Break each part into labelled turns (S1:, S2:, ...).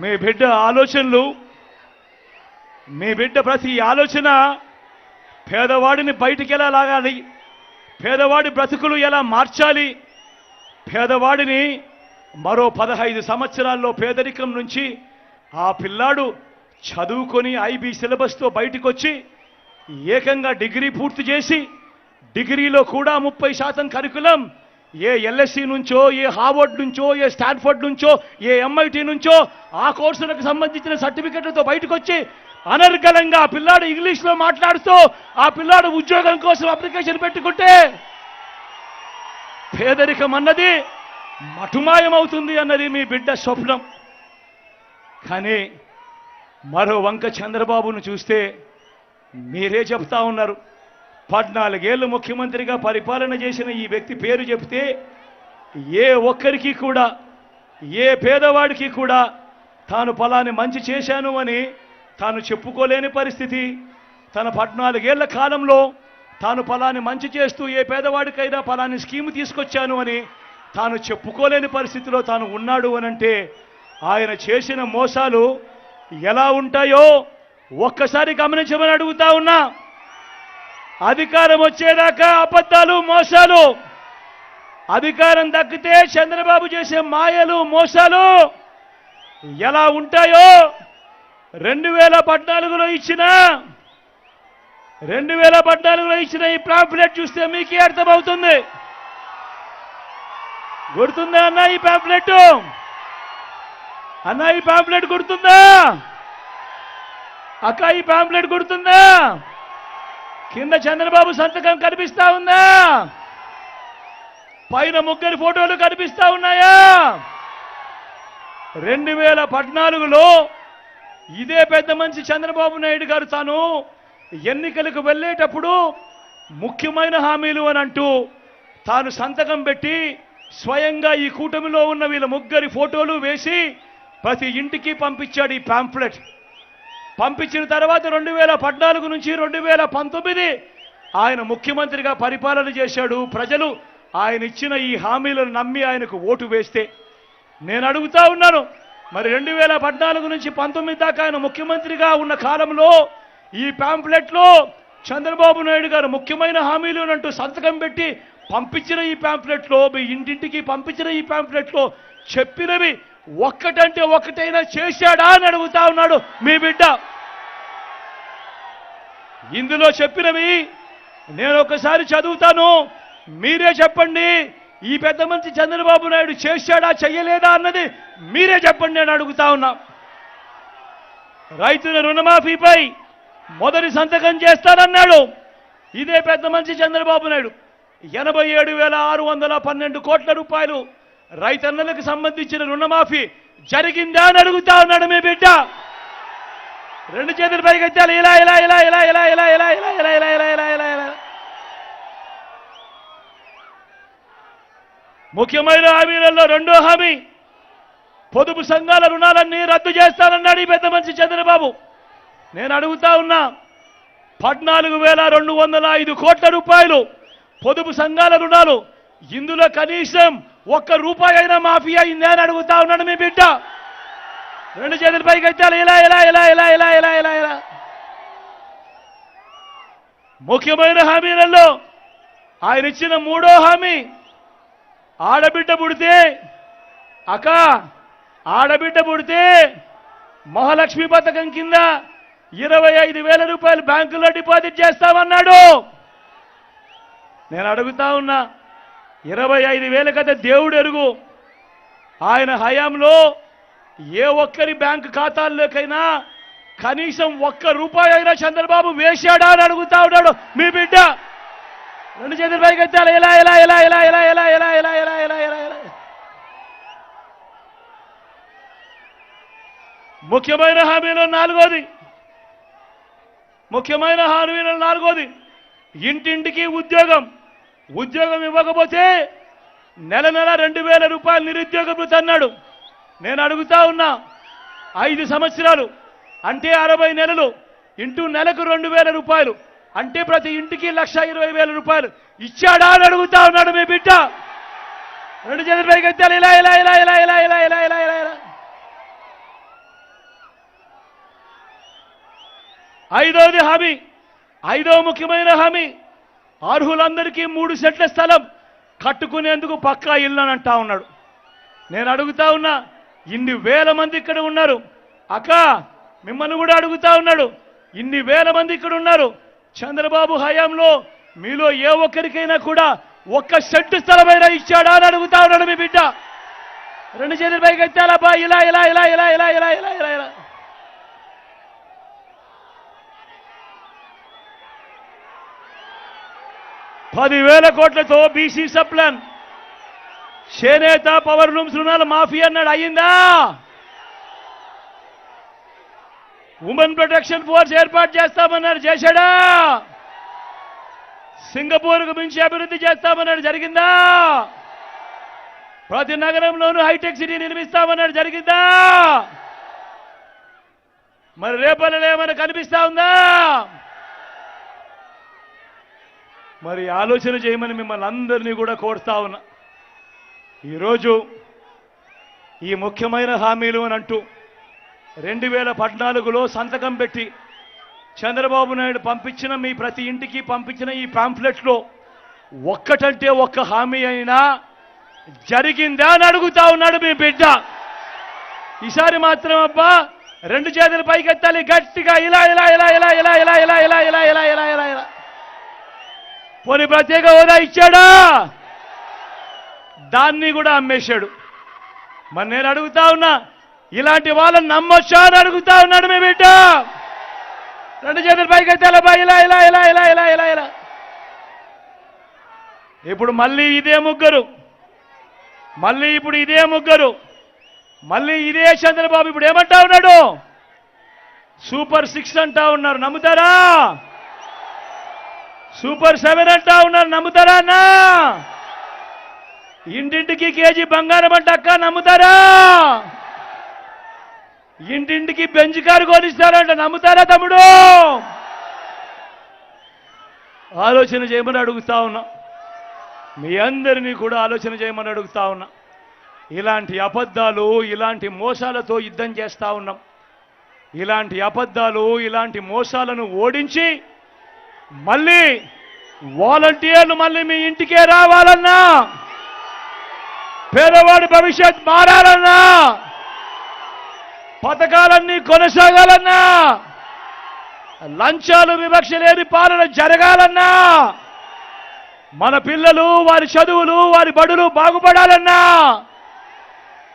S1: మీ బిడ్డ ఆలోచనలు మీ బిడ్డ ప్రతి ఆలోచన పేదవాడిని బయటికి ఎలా లాగాలి? పేదవాడి బ్రతుకులు ఎలా మార్చాలి? పేదవాడిని మరో పదహైదు సంవత్సరాల్లో పేదరికం నుంచి ఆ పిల్లాడు చదువుకొని ఐబీ సిలబస్తో బయటకు వచ్చి ఏకంగా డిగ్రీ పూర్తి చేసి డిగ్రీలో కూడా ముప్పై శాతం కరికులం ఏ ఎల్ఎస్సి నుంచో ఏ హార్వర్డ్ నుంచో ఏ స్టాన్ఫర్డ్ నుంచో ఏ ఎంఐటి నుంచో ఆ కోర్సులకు సంబంధించిన సర్టిఫికెట్లతో బయటకు వచ్చి అనర్గళంగా ఆ పిల్లాడు ఇంగ్లీష్లో మాట్లాడుతూ ఆ పిల్లాడు ఉద్యోగం కోసం అప్లికేషన్ పెట్టుకుంటే పేదరికం అన్నది మటుమాయమవుతుంది అన్నది మీ బిడ్డ స్వప్నం. కానీ మరో వంక చంద్రబాబును చూస్తే మీరే చెప్తా ఉన్నారు. పద్నాలుగేళ్ళు ముఖ్యమంత్రిగా పరిపాలన చేసిన ఈ వ్యక్తి పేరు చెప్తే ఏ ఒక్కరికి కూడా ఏ పేదవాడికి కూడా తాను ఫలాన్ని మంచి చేశాను అని తాను చెప్పుకోలేని పరిస్థితి. తన పద్నాలుగేళ్ళ కాలంలో తాను ఫలాన్ని మంచి చేస్తూ ఏ పేదవాడికైనా ఫలాన్ని స్కీమ్ తీసుకొచ్చాను అని తాను చెప్పుకోలేని పరిస్థితిలో తాను ఉన్నాడు అనంటే ఆయన చేసిన మోసాలు ఎలా ఉంటాయో ఒక్కసారి గమనించమని అడుగుతా ఉన్నా. అధికారం వచ్చేదాకా అబద్ధాలు మోసాలు. అధికారం దక్కితే చంద్రబాబు చేసే మాయలు మోసాలు ఎలా ఉంటాయో రెండు వేల పద్నాలుగులో ఇచ్చిన రెండు వేల పద్నాలుగులో ఇచ్చిన ఈ పాంప్లెట్ చూస్తే మీకే అర్థమవుతుంది. గుర్తుందా అన్న ఈ పాంప్లెట్ అన్న ఈ పాంప్లెట్ గుర్తుందా? అక్క ఈ పాంప్లెట్ గుర్తుందా? కింద చంద్రబాబు సంతకం కనిపిస్తా ఉందా? పైన ముగ్గురి ఫోటోలు కనిపిస్తా ఉన్నాయా? రెండు వేల పద్నాలుగులో ఇదే పెద్ద మనిషి చంద్రబాబు నాయుడు గారు తాను ఎన్నికలకు వెళ్ళేటప్పుడు ముఖ్యమైన హామీలు అని అంటూ తాను సంతకం పెట్టి స్వయంగా ఈ కూటమిలో ఉన్న వీళ్ళ ముగ్గురి ఫోటోలు వేసి ప్రతి ఇంటికి పంపించాడు ఈ పాంప్లెట్ పంపించిన తర్వాత రెండు వేల పద్నాలుగు నుంచి రెండు వేల పంతొమ్మిది ఆయన ముఖ్యమంత్రిగా పరిపాలన చేశాడు. ప్రజలు ఆయన ఇచ్చిన ఈ హామీలను నమ్మి ఆయనకు ఓటు వేస్తే నేను అడుగుతా ఉన్నాను మరి రెండు వేల పద్నాలుగు నుంచి పంతొమ్మిది దాకా ఆయన ముఖ్యమంత్రిగా ఉన్న కాలంలో ఈ పాంప్లెట్లో చంద్రబాబు నాయుడు గారు ముఖ్యమైన హామీలు అంటూ సంతకం పెట్టి పంపించిన ఈ పాంప్లెట్లో మీ ఇంటింటికి పంపించిన ఈ పాంప్లెట్లో చెప్పినవి ఒక్కటంటే ఒక్కటైనా చేశాడా అని అడుగుతా ఉన్నాడు మీ బిడ్డ. ఇందులో చెప్పినవి నేను ఒకసారి చదువుతాను. మీరే చెప్పండి ఈ పెద్ద మంచి చంద్రబాబు నాయుడు చేశాడా చెయ్యలేదా అన్నది మీరే చెప్పండి నేను అడుగుతా ఉన్నా. రైతుల రుణమాఫీపై మొదటి సంతకం చేస్తానన్నాడు. ఇదే పెద్ద మంచి చంద్రబాబు నాయుడు. ఎనభై ఏడు వేల ఆరు వందల పన్నెండు కోట్ల రూపాయలు రైతన్నలకు సంబంధించిన రుణమాఫీ జరిగిందా అని అడుగుతా ఉన్నాడు మీ బిడ్డ రెండు చేతులు పైకి ఇలా ఇలా ఇలా ఇలా ఇలా ఇలా ఇలా ఇలా ఇలా ఇలా ఇలా ఇలా ఇలా ఇలా ముఖ్యమైన హామీలలో రెండో హామీ పొదుపు సంఘాల రుణాలన్నీ రద్దు చేస్తానన్నాడు ఈ పెద్ద మంచి చంద్రబాబు నేను అడుగుతా ఉన్నా పద్నాలుగు వేల రెండు వందల ఐదు కోట్ల రూపాయలు పొదుపు సంఘాల రుణాలు ఇందులో కనీసం ఒక్క రూపాయి అయినా మాఫీ అయిందే అని అడుగుతా ఉన్నాడు మీ బిడ్డ. రెండు చేతుల పైకి ఎత్తాలి. ఇలా ఇలా ఇలా ఇలా ఇలా ఇలా ఇలా ఇలా. ముఖ్యమైన హామీలలో ఆయన ఇచ్చిన మూడో హామీ. ఆడబిడ్డ పుడితే అక్క ఆడబిడ్డ పుడితే మహాలక్ష్మి పథకం కింద ఇరవై ఐదు వేల రూపాయలు బ్యాంకులో డిపాజిట్ చేస్తామన్నాడు. నేను అడుగుతా ఉన్నా ఇరవై ఐదు వేల కదా దేవుడు ఎరుగు ఆయన హయాంలో ఏ ఒక్కరి బ్యాంకు ఖాతాల్లోకైనా కనీసం ఒక్క రూపాయి అయినా చంద్రబాబు వేశాడా అని అడుగుతా ఉన్నాడు మీ బిడ్డ రెండు చేతులు పైకి ఎత్తాలి ఎలా ఎలా ఎలా ఎలా ఎలా ఎలా ఎలా ఎలా ఎలా ఎలా ఎలా ఎలా ముఖ్యమైన హామీలో నాలుగోది ముఖ్యమైన హామీలో నాలుగోది ఇంటింటికి ఉద్యోగం ఉద్యోగం ఇవ్వకపోతే నెల నెల రెండు వేల రూపాయలు నిరుద్యోగ భృతి అన్నాడు నేను అడుగుతా ఉన్నా ఐదు సంవత్సరాలు అంటే అరవై నెలలు ఇంటూ నెలకు రెండు వేల రూపాయలు అంటే ప్రతి ఇంటికి లక్ష ఇరవై వేల రూపాయలు ఇచ్చాడా అని అడుగుతా ఉన్నాడు మీ బిడ్డ. రెండు చేతులపైకి ఎత్తాలి ఇలా ఇలా ఇలా ఇలా ఇలా ఇలా ఇలా ఇలా ఇలా ఇలా. ఐదవది హామీ ఐదవ ముఖ్యమైన హామీ అర్హులందరికీ మూడు సెట్ల స్థలం కట్టుకునేందుకు పక్కా ఇల్లు అని అంటా ఉన్నాడు. నేను అడుగుతా ఉన్నా ఇన్ని వేల మంది ఇక్కడ ఉన్నారు. అక్క మిమ్మల్ని కూడా అడుగుతా ఉన్నాడు. ఇన్ని వేల మంది ఇక్కడ ఉన్నారు. చంద్రబాబు హయాంలో మీలో ఏ ఒక్కరికైనా కూడా ఒక్క షెడ్ స్థలమైనా ఇచ్చాడా అని అడుగుతా ఉన్నాడు మీ బిడ్డ. రెండు చేతుల పైకి ఎత్తాలబ్బా ఇలా ఇలా ఇలా ఇలా ఇలా ఇలా ఇలా ఇలా ఇలా. పదివేల కోట్లతో బీసీ సప్లాన్. చేనేత పవర్ లూమ్స్ రుణాలు మాఫీ అన్నాడు. అయ్యిందా? ఉమెన్ ప్రొటెక్షన్ ఫోర్స్ ఏర్పాటు చేస్తామన్నారు చేశాడా? సింగపూర్కు మించి అభివృద్ధి చేస్తామన్నాడు. జరిగిందా? ప్రతి నగరంలోనూ హైటెక్ సిటీ నిర్మిస్తామన్నాడు. జరిగిందా? మరి రేపల్లో ఏమైనా కనిపిస్తా ఉందా? మరి ఆలోచన చేయమని మిమ్మల్ని అందరినీ కూడా కోరుతా ఉన్నా ఈరోజు ఈ ముఖ్యమైన హామీలు అని అంటూ రెండు వేల పద్నాలుగులో సంతకం పెట్టి చంద్రబాబు నాయుడు పంపించిన మీ ప్రతి ఇంటికి పంపించిన ఈ పాంఫ్లెట్లో ఒక్కటంటే ఒక్క హామీ అయినా జరిగిందా అని అడుగుతా ఉన్నాడు మీ బిడ్డ ఈసారి మాత్రం అబ్బా రెండు చేతులు పైకెత్తాలి గట్టిగా ఇలా ఇలా ఇలా ఇలా ఇలా ఇలా ఇలా ఇలా ఇలా ఇలా ఇలా ఇలా ఇలా పోనీ ప్రత్యేక హోదా ఇచ్చాడా? దాన్ని కూడా అమ్మేశాడు. మరి నేను అడుగుతా ఉన్నా ఇలాంటి వాళ్ళని నమ్మొచ్చా అని అడుగుతా ఉన్నాడు మీ బిడ్డ. రెండు చేతులు తెలబా ఇలా ఇలా ఇలా ఇలా ఇలా ఇలా ఇలా. ఇప్పుడు మళ్ళీ ఇదే ముగ్గురు. మళ్ళీ ఇప్పుడు ఇదే ముగ్గురు. మళ్ళీ ఇదే చంద్రబాబు ఇప్పుడు ఏమంటా ఉన్నాడు? సూపర్ సిక్స్ అంటా ఉన్నారు. నమ్ముతారా? సూపర్ సెవెన్ అంటా ఉన్నారు నమ్ముతారా అన్నా? ఇంటింటికి కేజీ బంగారం అంటే అక్క నమ్ముతారా? ఇంటింటికి బెంచ్ కారు కొనిస్తారంట నమ్ముతారా తమ్ముడు? ఆలోచన చేయమని అడుగుతా ఉన్నా. మీ అందరినీ కూడా ఆలోచన చేయమని అడుగుతా ఉన్నా. ఇలాంటి అబద్ధాలు ఇలాంటి మోసాలతో యుద్ధం చేస్తా ఉన్నాం. ఇలాంటి అబద్ధాలు ఇలాంటి మోసాలను ఓడించి మళ్ళీ వాలంటీర్లు మళ్ళీ మీ ఇంటికే రావాలన్నా పేదవాడి భవిష్యత్ మారాలన్నా పథకాలన్నీ కొనసాగాలన్నా లంచాలు వివక్ష లేని పాలన జరగాలన్నా మన పిల్లలు వారి చదువులు వారి బడులు బాగుపడాలన్నా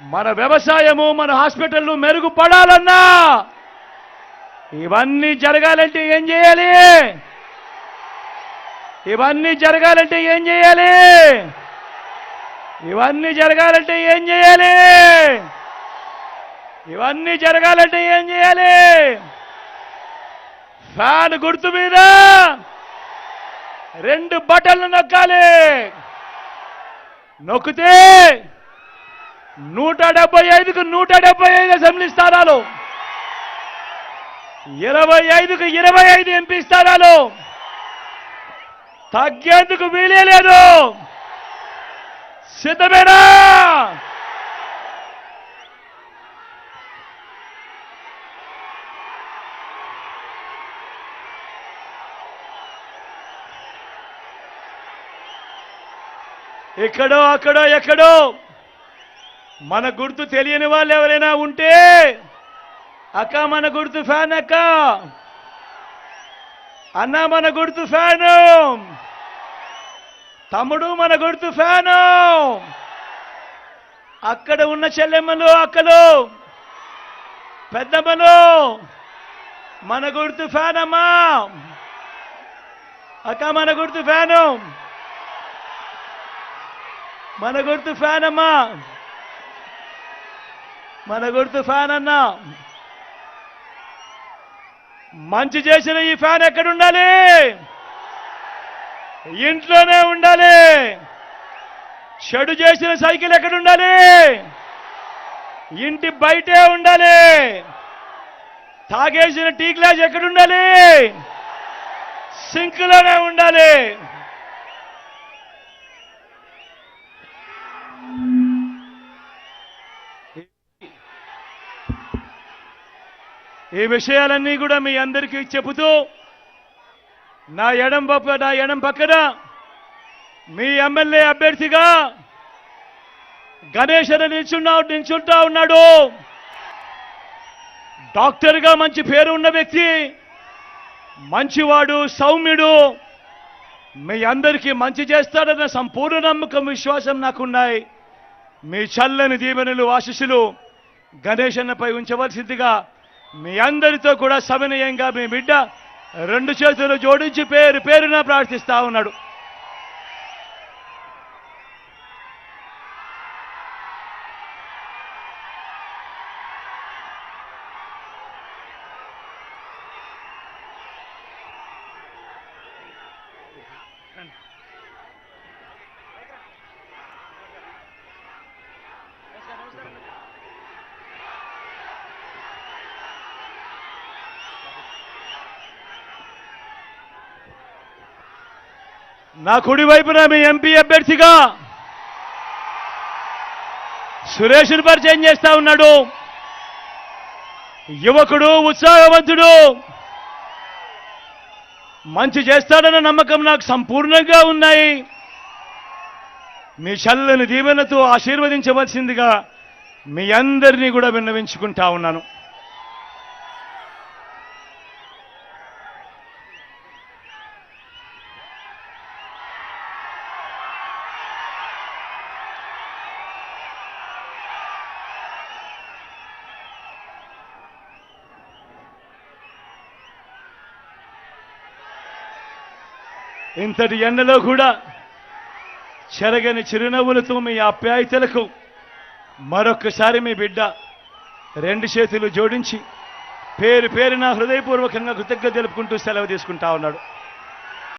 S1: మన వ్యవసాయము మన హాస్పిటళ్ళు మెరుగుపడాలన్నా ఇవన్నీ జరగాలంటే ఏం చేయాలి? ఇవన్నీ జరగాలంటే ఏం చేయాలి? ఇవన్నీ జరగాలంటే ఏం చేయాలి? ఇవన్నీ జరగాలంటే ఏం చేయాలి? ఫ్యాన్ గుర్తు మీద రెండు బటన్లు నొక్కాలి. నొక్కితే నూట డెబ్బై ఐదుకు నూట డెబ్బై ఐదు అసెంబ్లీ స్థానాలు. ఇరవై ఐదుకు ఇరవై ఐదు ఎంపీ స్థానాలు. తగ్గేందుకు వీలే లేదు సిద్ధమేనా? ఎక్కడో అక్కడో ఎక్కడో. మన గుర్తు తెలియని వాళ్ళు ఎవరైనా ఉంటే అక్క మన గుర్తు ఫ్యాన్ అక్క. అన్న మన గుర్తు ఫ్యాను. తమ్ముడు మన గుర్తు ఫ్యాను. అక్కడ ఉన్న చెల్లెమ్మలు అక్కలు పెద్దమ్మలు మన గుర్తు ఫ్యాన్ అమ్మా అక్క మన గుర్తు ఫ్యాను. మన గుర్తు ఫ్యాన్ అమ్మా మన గుర్తు ఫ్యాన్ అన్నా మంచి చేసిన ఈ ఫ్యాన్ ఎక్కడ ఉండాలి ఇంట్లోనే ఉండాలి. చెడు చేసిన సైకిల్ ఎక్కడ ఉండాలి ఇంటి బయటే ఉండాలి. తాగేసిన టీ గ్లాస్ ఎక్కడ ఉండాలి సింక్లోనే ఉండాలి. ఈ విషయాలన్నీ కూడా మీ అందరికీ చెబుతూ నా ఎడం పక్క నా ఎడం పక్కన మీ ఎమ్మెల్యే అభ్యర్థిగా గణేష్ అని నిల్చున్నా నిల్చుంటా ఉన్నాడు. డాక్టర్గా మంచి పేరు ఉన్న వ్యక్తి మంచివాడు సౌమ్యుడు మీ అందరికీ మంచి చేస్తాడన్న సంపూర్ణ నమ్మకం విశ్వాసం నాకున్నాయి. మీ చల్లని దీవెనలు ఆశిస్సులు గణేష్ అన్నపై ఉంచవలసిందిగా మీ అందరితో కూడా సమన్వయంగా మీ బిడ్డ రెండు చేతులు జోడించి పేరు పేరున ప్రార్థిస్తా ఉన్నాడు. నా కుడి వైపున మీ ఎంపీ అభ్యర్థిగా సురేష్ను పరిచయం చేస్తా ఉన్నాడు. యువకుడు ఉత్సాహవంతుడు. మంచి చేస్తాడన్న నమ్మకం నాకు సంపూర్ణంగా ఉన్నాయి. మీ చల్లని దీవెనతో ఆశీర్వదించవలసిందిగా మీ అందరినీ కూడా విన్నవించుకుంటా ఉన్నాను. ఇంతటి ఎండలో కూడా చెరగని చిరునవ్వులతో మీ ఆప్యాయతలకు మరొక్కసారి మీ బిడ్డ రెండు చేతులు జోడించి పేరు పేరున హృదయపూర్వకంగా కృతజ్ఞత తెలుపుకుంటూ సెలవు తీసుకుంటా ఉన్నాడు.